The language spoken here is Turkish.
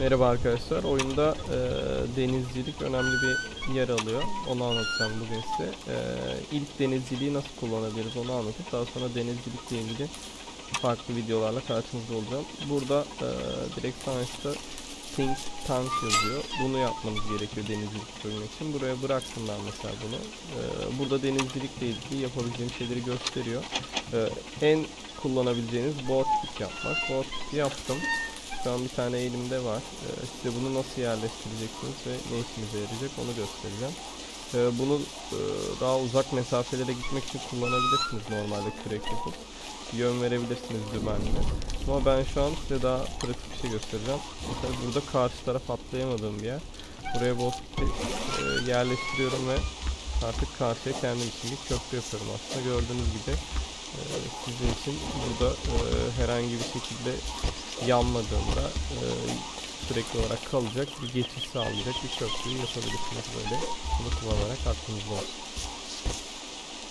Merhaba arkadaşlar. Oyunda e, denizcilik önemli bir yer alıyor. Onu anlatacağım bugün size. E, ilk denizciliği nasıl kullanabiliriz onu anlatıp daha sonra denizcilikle ilgili farklı videolarla karşınızda olacağım. Burada e, direkt science'da think tank yazıyor. Bunu yapmanız gerekiyor denizcilik bölümü için. Buraya bıraktım ben mesela bunu. E, burada denizcilikle ilgili yapabileceğim şeyleri gösteriyor. E, en kullanabileceğiniz kit yapmak. Kit yaptım. Şu an bir tane elimde var. Ee, size bunu nasıl yerleştireceksiniz ve ne işinize yarayacak onu göstereceğim. Ee, bunu e, daha uzak mesafelere gitmek için kullanabilirsiniz normalde kürek yapıp. Yön verebilirsiniz dümenle. Ama ben şu an size daha pratik bir şey göstereceğim. Mesela burada karşı taraf atlayamadığım bir yer. Buraya bosketi e, yerleştiriyorum ve artık karşıya kendim için bir köprü yapıyorum aslında. Gördüğünüz gibi e, sizin için burada e, herhangi bir şekilde yanmadığında e, sürekli olarak kalacak bir geçiş sağlayacak bir köprüyü yapabilirsiniz böyle. Bunu kullanarak aklınızda olsun.